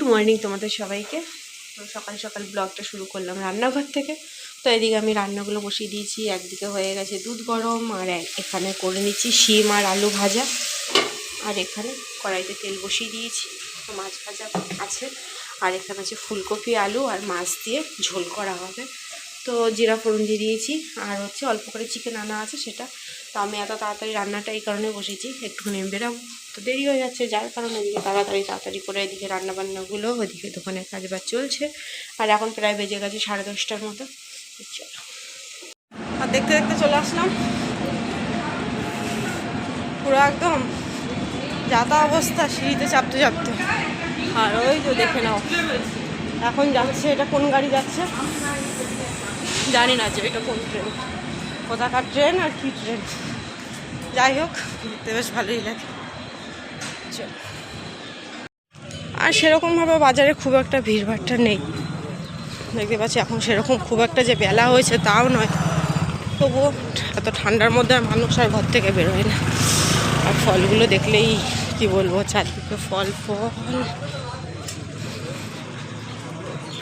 Good morning তোমাদের সবাইকে। তো সকাল সকাল ব্লগটা শুরু করলাম রান্নাঘর থেকে। তো এদিকে আমি রান্নাগুলো বসিয়ে দিয়েছি, একদিকে হয়ে গেছে দুধ গরম, আর এখানে করে নিচ্ছি শিম আর আলু ভাজা। আর এখানে কড়াইতে তেল বসিয়ে দিয়েছি তো মাছ ভাজা আছে। আর এখানে আছে ফুলকপি, আলু আর মাছ দিয়ে ঝোল করা হবে। তো জিরা ফোড়ন দিয়ে দিয়েছি, আর হচ্ছে অল্প করে চিকেন আনা আছে সেটা। তো আমি এত তাড়াতাড়ি রান্নাটা এই কারণে বসেছি, একটুখানি বেরাবো। তো দেরি হয়ে যাচ্ছে, যার কারণে এদিকে তাড়াতাড়ি তাড়াতাড়ি করে এদিকে রান্নাবান্নাগুলো, ওদিকে দোকানের কাজ বাজ চলছে। আর এখন প্রায় বেজে গেছে সাড়ে দশটার মতো। আর দেখতে দেখতে চলে আসলাম। পুরো একদম যাতা অবস্থা, সিঁড়িতে চাপতে চাপতে। আর ওই তো দেখে নাও, এখন যাচ্ছে, এটা কোন গাড়ি যাচ্ছে? জানি না যে এটা কোন ট্রেন। কোথাকার ট্রেন আর কি ট্রেন। যাই হোক, দেখতে বেশ ভালোই লাগে। চলো। আর সেরকমভাবে বাজারে খুব একটা ভিড়ভাড়টা নেই। দেখতে পাচ্ছি এখন সেরকম খুব একটা যে বেলা হয়েছে তাও নয়। তবুও এত ঠান্ডার মধ্যে আর মানুষ আর ঘর থেকে বেরোয় না। আর ফলগুলো দেখলেই কি বলব, চারদিকে ফল ফল।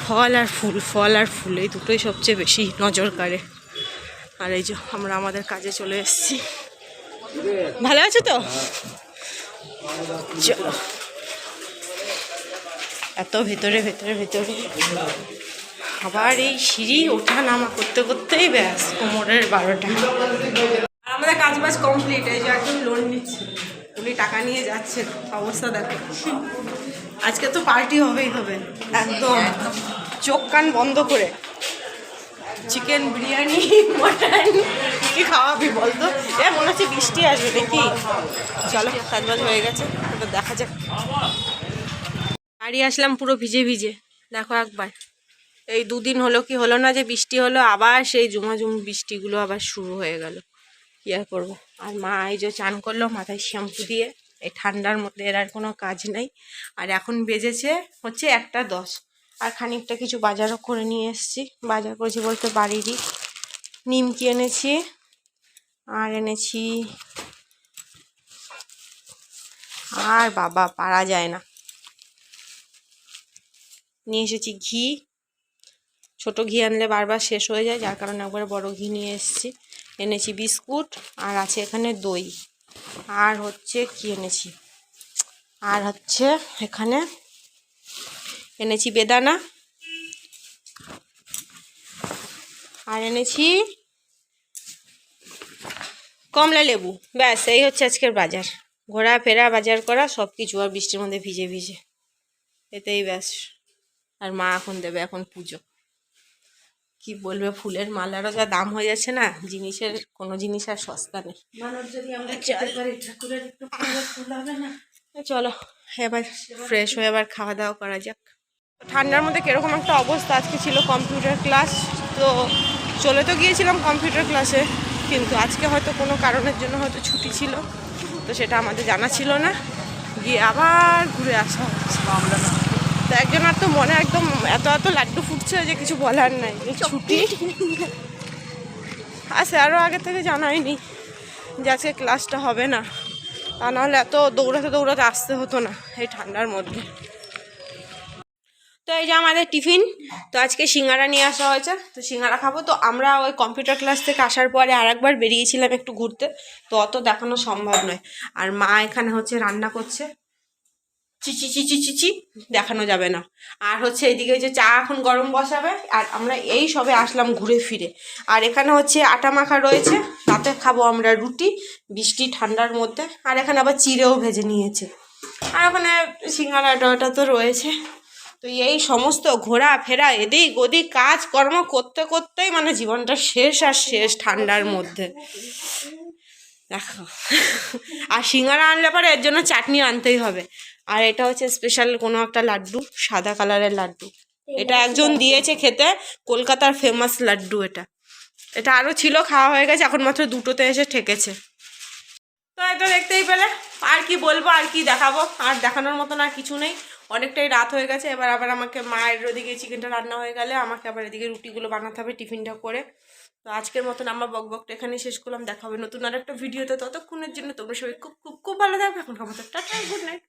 ফল আর ফুল, ফল আর ফুল, এই দুটোই সবচেয়ে বেশি নজর কাড়ে। আর এই যে আমরা আমাদের কাজে চলে এসেছি। ভালো আছে তো? এত ভেতরে ভেতরে ভেতরে। আবার এই সিঁড়ি ওঠা নামা করতে করতেই ব্যাস, কোমরের বারোটা। আমাদের কাজ বাজ কমপ্লিট এই যে একদম লোন নিচ্ছে। উনি টাকা নিয়ে যাচ্ছে অবস্থা দেখো। আজকে তো পার্টি হবেই, হবে। একদম। চোখ কান বন্ধ করে। চিকেন বিরিয়ানি মটন কি খাওয়াবি বলতো? এ মনে হচ্ছে বৃষ্টি আসবে নাকি? চলো কাজ বাজ হয়ে গেছে, এবার দেখা যাক। বাড়ি আসলাম পুরো ভিজে ভিজে, দেখো একবার। এই দুদিন হলো কি হলো না যে বৃষ্টি হলো, আবার সেই জুমাজুম বৃষ্টিগুলো আবার শুরু হয়ে গেল। কি আর করব? আর মা এই যে চান করল মাথায় শ্যাম্পু দিয়ে, এই ঠান্ডার মধ্যে এর আর কোনো কাজ নেই। আর এখন বেজেছে হচ্ছে একটা দশ। আর খানিকটা কিছু বাজারও করে নিয়ে এসেছি। বাজার করেছি বলতে বাড়িরই। নিমকি এনেছি আর এনেছি। আর বাবা, পারা যায় না। নিয়ে এসেছি ঘি। ছোট ঘি আনলে বারবার শেষ হয়ে যায়, যার কারণে একবারে বড় ঘি নিয়ে এসেছি। এনেছি বিস্কুট আর আছে এখানে দই। আর হচ্ছে কি এনেছি? আর হচ্ছে এখানে এনেছি বেদানা। আর এনেছি কমলা লেবু। ব্যাস এই হচ্ছে আজকের বাজার। ঘোরা ফেরা বাজার করা সব কিছু আর বৃষ্টির মধ্যে ভিজে ভিজে। এতেই ব্যাস। আর মা এখন দেবে এখন পুজো। কি বলবে ফুলের মালারও যা দাম হয়ে যাচ্ছে না জিনিসের কোনো জিনিস আর সস্তা নেই। চলো এবার ফ্রেশ হয়ে আবার খাওয়া দাওয়া করা যাক। ঠান্ডার মধ্যে কীরকম একটা অবস্থা? আজকে ছিল কম্পিউটার ক্লাস তো চলে তো গিয়েছিলাম কম্পিউটার ক্লাসে কিন্তু আজকে হয়তো কোনো কারণের জন্য হয়তো ছুটি ছিল তো সেটা আমাদের জানা ছিল না। গিয়ে আবার ঘুরে আসা হচ্ছে। তো একজন আর তো মনে একদম এত এত লাড্ডু ফুটছে যে কিছু বলার নাই। ছুটি আর স্যারও আগে থেকে জানায়নি যে আজকে ক্লাসটা হবে না। তা নাহলে এত দৌড়াতে দৌড়াতে আসতে হতো না এই ঠান্ডার মধ্যে। তো এই যে আমাদের টিফিন, তো আজকে সিঙ্গারা নিয়ে আসা হয়েছে, তো সিঙ্গারা খাব। তো আমরা ওই কম্পিউটার ক্লাস থেকে আসার পরে আর একবার বেরিয়েছিলাম একটু ঘুরতে, তো অত দেখানো সম্ভব নয়। আর মা এখানে হচ্ছে রান্না করছে। চিচি চিচি চিচি দেখানো যাবে না। আর হচ্ছে এদিকে যে চা এখন গরম বসাবে, আর আমরা এই সবে আসলাম ঘুরে ফিরে। আর এখানে হচ্ছে আটা মাখা রয়েছে, তাতে খাব আমরা রুটি, বৃষ্টি, ঠান্ডার মধ্যে, আর এখানে আবার চিড়েও ভেজে নিয়েছে। আর ওখানে সিঙ্গারাটা ওটা তো রয়েছে। তো এই সমস্ত ঘোরা ফেরা এদিক ওদিক কাজ কর্ম করতে করতেই মানে জীবনটা শেষ আর শেষ ঠান্ডার মধ্যে। দেখো। আর সিঙ্গারা আনলে পরে এর জন্য চাটনি আনতেই হবে। আর এটা হচ্ছে স্পেশাল কোনো একটা লাড্ডু, সাদা কালারের লাড্ডু। এটা একজন দিয়েছে খেতে, কলকাতার ফেমাস লাড্ডু এটা। এটা আরও ছিল, খাওয়া হয়ে গেছে, এখন মাত্র দুটোতে এসে ঠেকেছে। তো এটা দেখতেই পেলে। আর কি বলব, আর কি দেখাবো? আর দেখানোর মতন আর কিছু নেই। অনেকটাই রাত হয়ে গেছে, এবার আবার আমাকে মায়ের ওদিকে চিকেনটা রান্না হয়ে গেলে আমাকে আবার এদিকে রুটিগুলো বানাতে হবে টিফিনটা করে। তো আজকের মতন আমার বক বকটা এখানে শেষ করলাম, দেখা হবে নতুন আর একটা ভিডিওতে ততক্ষণের জন্য তোমরা সবাই খুব খুব খুব ভালো থাকবে। এখন খাব টাটা গুড নাইট